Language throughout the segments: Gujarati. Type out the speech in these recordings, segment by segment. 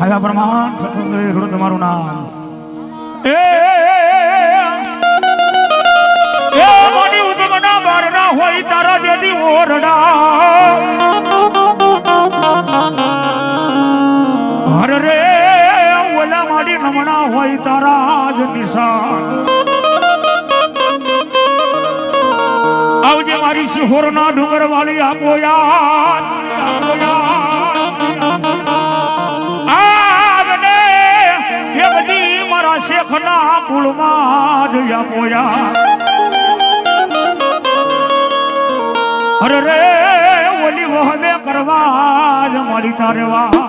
આવ્યા પ્રમાણ રેખડું તમારું નામ એ હોય તારા જેથી ઓરડા હર રે ઓલા માડી નમણા હોય તારા જ નિશાન આવજે મારી સિહોરના ડુંગર વાળી આપો યાર આપો યાદ. કુળમાં જ પોયા. અરે રે ઓલી વહમે કરવા જ મળી તારે વા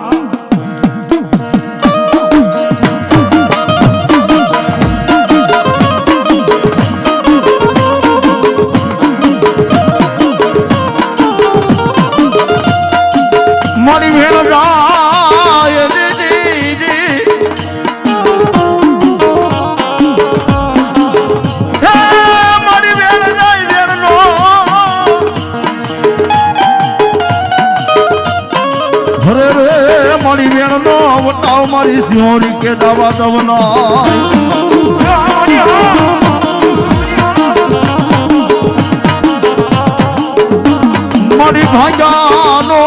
સિંહોરી કે દાવા દવના. મારી ભાંજાનો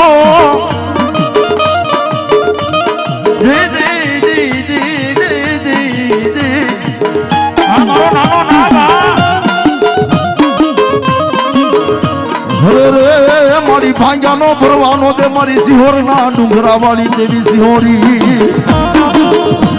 મારો ભાંગ્યાનો ભરવાનો તે મારી સિહોરના ડુંગરા વાળી દેવી સિહોરી. એ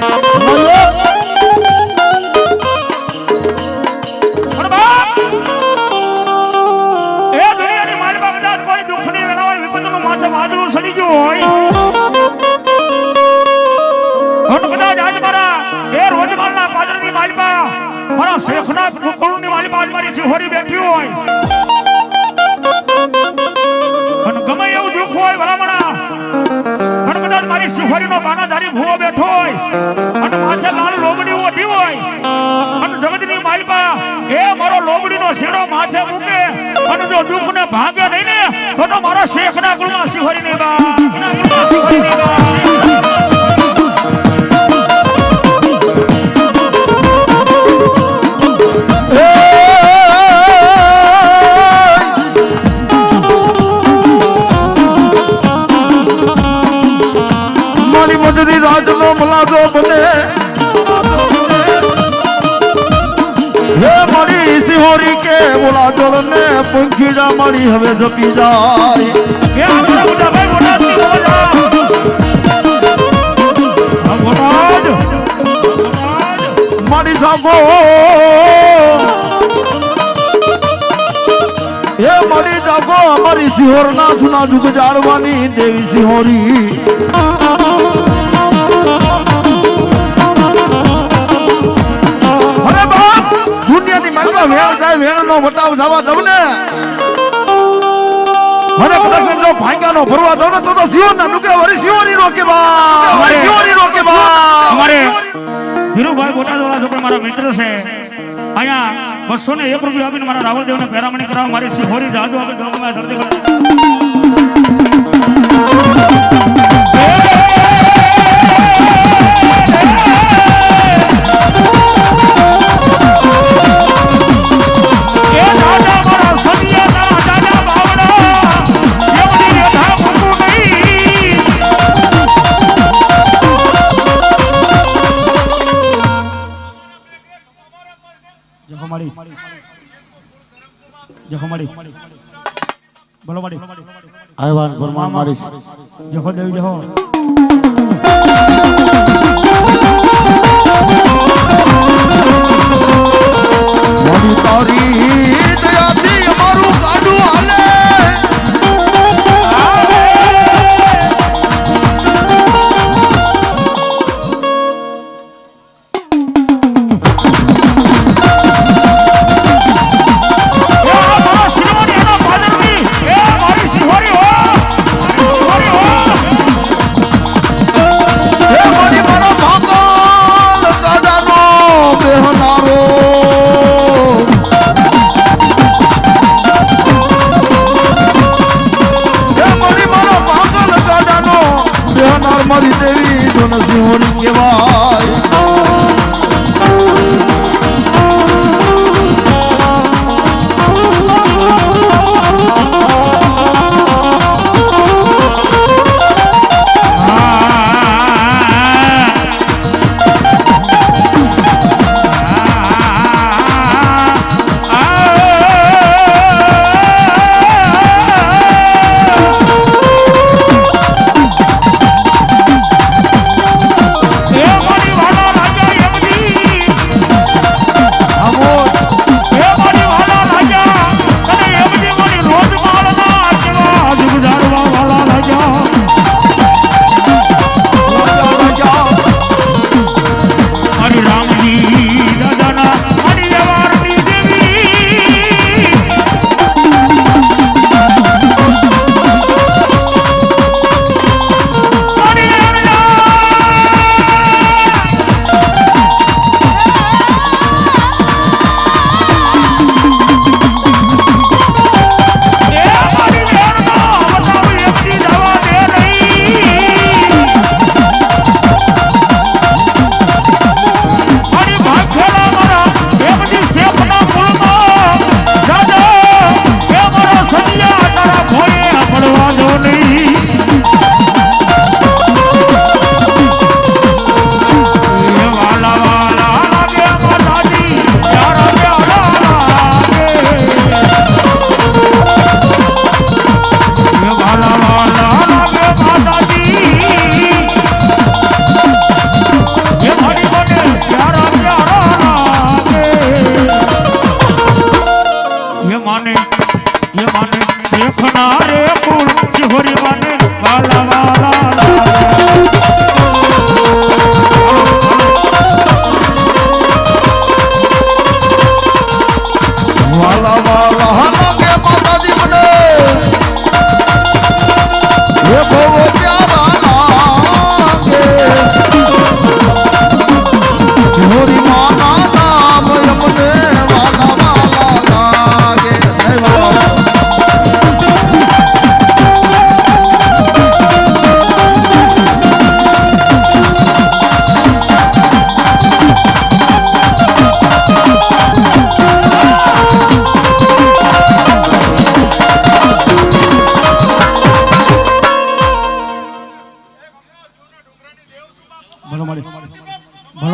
નહીં પણ બેઠો હોય. અને માથે લાલ લોબડી ઓઢી હોય. અને જગતની માલપા એ મારો લોબડીનો શેડો માથે મૂકે. અને જો દુઃખને ભાગે નહીં ને, તો મારો શેખના કુળમાં શિહોરી બા. બા. મારી રાજ નો મલાજો બને. હે મારી સિહોરી કે બોલાજો ને પંખીડા મારી હવે જપી જાય. મારા સાંભો હે મારી જાગો અમારી સિહોરના જુના જુગ જાળવાની દેવી સિહોરી. વેણ વેણનો વટાવ જવા દઉં ને મને કદાચ જો ભાંગ્યાનો ભરવા દઉં ને તો તો સિહોરના ડુકે વળી સિહોરી રોકે બા વળી સિહોરી રોકે બા અમારે ધીરુભાઈ બોટાદવાળા છોકરા મારા મિત્ર છે. અહીંયા બસો ને એક રૂપિયા આપીને મારા રાવળદેવને પેરામણી કરાવવા મારી સિહોરી જાદુ આપે જોગમાં જલ્દી મારી જહો દેવી જહો મોની તારી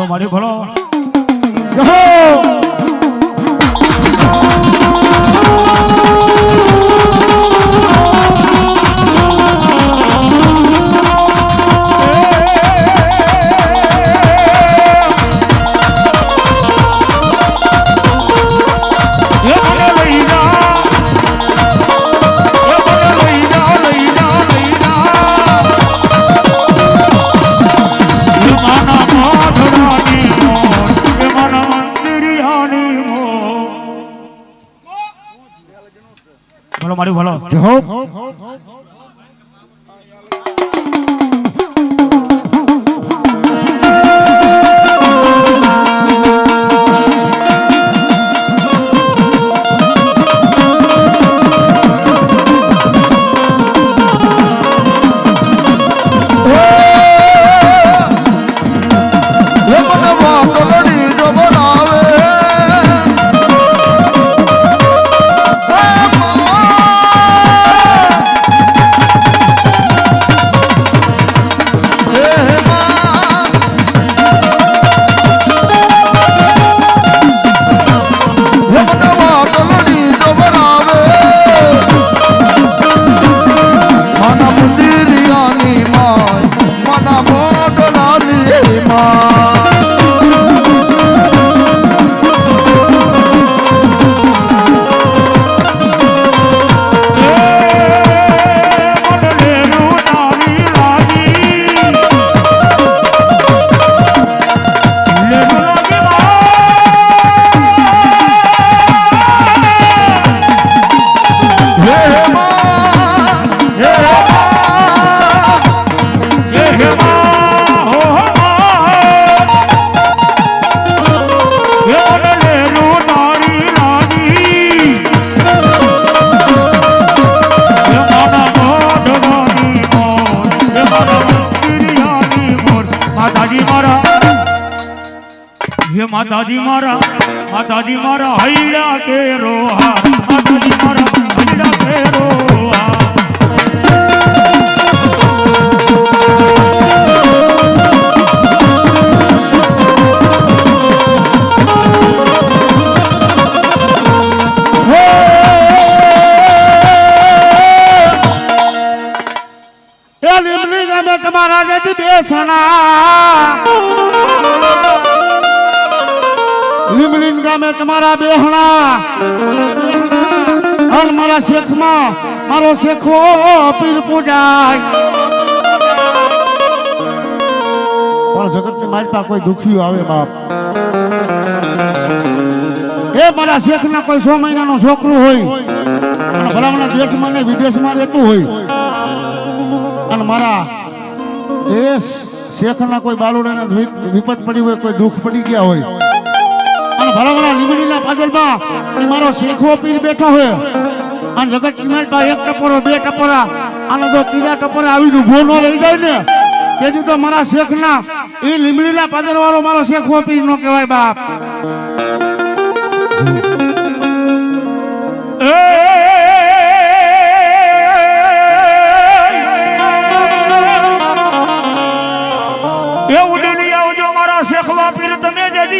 ભલો મારી મારી માતાજી મારા માતાજી મારા, હૈડા કે રોહા, માતાજી મારા, હૈડા કે રોહા. તમારા જેથી બેસણા લીમડી ગામે તમારા બેહણા. અને મારા શેખમાં, મારો શેખો પીર પૂજાય. પણ જગતની મારી કોઈ દુખ્યું આવે બાપ. એ મારા શેખના કોઈ સો મહિનાનો છોકરો હોય. અને ભલામણા દેશમાં ને વિદેશમાં રહેતું હોય. અને મારા એ શેખના કોઈ બાલુડાને વિપત પડી હોય, કોઈ દુઃખ પડી ગયા હોય. ભલામણા લીમડીના પાછળમાં એ મારો શેખો પીર બેઠો હોય અને જગત કિમાલમાં એક ટપોરો, બે ટપોરા, આનો જો ત્રીજા ટપોરે આવીને ઊભો ન રહી જાય ને. તેથી તો મારા શેખના એ લીમડીના પાદર મારો શેખો પીર નો કહેવાય બાપ.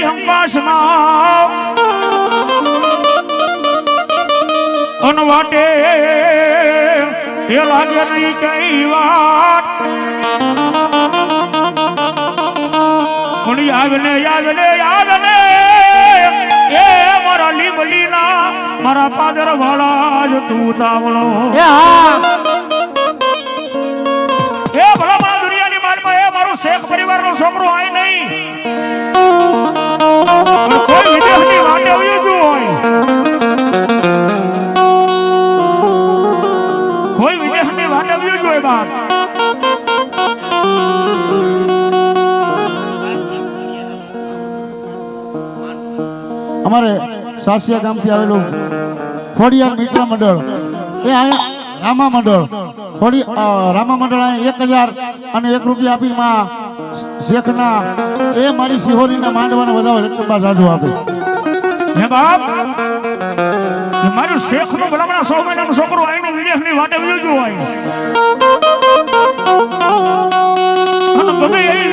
જેથી અનવાટે એ લાગે નહીં કઈ વાત. પણ આવને આવને યાદ ને યાદ ને એ મારા લીમડીના મારા પાદર વાળા જ તું તાવણો. એ ભલા મારા દુનિયાની માલમાં એ મારું શેખ પરિવારનો છોકરો આય નહીં. અમારે સાસિયા ગામથી આવેલું ખોડિયાર મિત્ર મંડળ. એ રામા મંડળ. ખોડી રામા મંડળ એક હજાર અને એક રૂપિયા આપી માં શેખના, એ મારી સિહોરીના માંડવાના બધા રકમમાં જાજુ આપે. મારું શેખ ભલામણા સો મહિનાનો છોકરો આવીને વિદેશની વાટે આવ્યું હોય ગમે એવી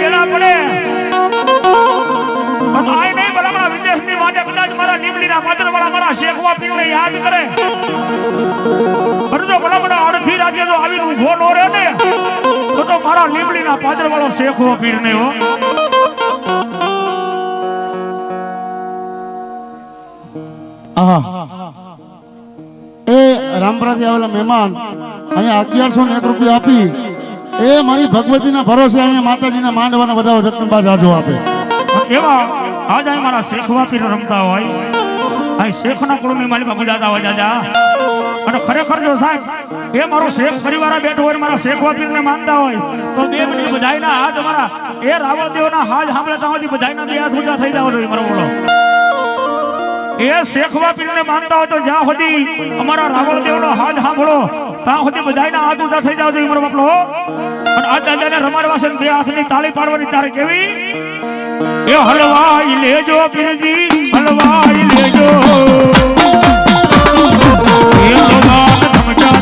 પીરને યાદ કરે. પરંતુ ભલામણા અડધી રાતે જો આવીને ઊભો નો રહે ને. તો તો મારા લીમડીના પાદરવાળો શેખો પીર ને હો એ રામપ્રાજી આવેલા મહેમાન અહીંયા અગિયારસો ને એક રૂપિયા આપી. એ મારી ભગવતીના ભરોસે અહીંયા માતાજીના માંડવાના બધા રકમમાં જાજુ આપે. એવા આજ મારા શેખવા પીર રમતા હોય. અહીં શેખના કુળની માલિકા ગુજાતા હોય, દાદા. અને ખરેખર જો સાહેબ, એ મારો શેખ પરિવાર બેઠો હોય ને મારા શેખવા પીરને માનતા હોય, તો બે મિનિટ બધાયના હાથ મારા એ રાવણ દેવના હાથ સાંભળે ત્યાં સુધી બધાયના બે હાથ ઊંચા થઈ જાવ જોઈએ મારો બોલો. એ શેખવા પીરને માનતા હોય તો જ્યાં સુધી અમારા રાવણ દેવનો હાથ સાંભળો, ત્યાં સુધી બધાયના હાથ ઊંચા થઈ જાવ જોઈએ મારો બાપલો. અને આ દાદાને રમાડવા છે ને બે હાથની તાળી પાડવાની તારે કેવી એ હળવાઈ લેજો પીરજી જળવાઈ લેજો. ભગવાન ધમકા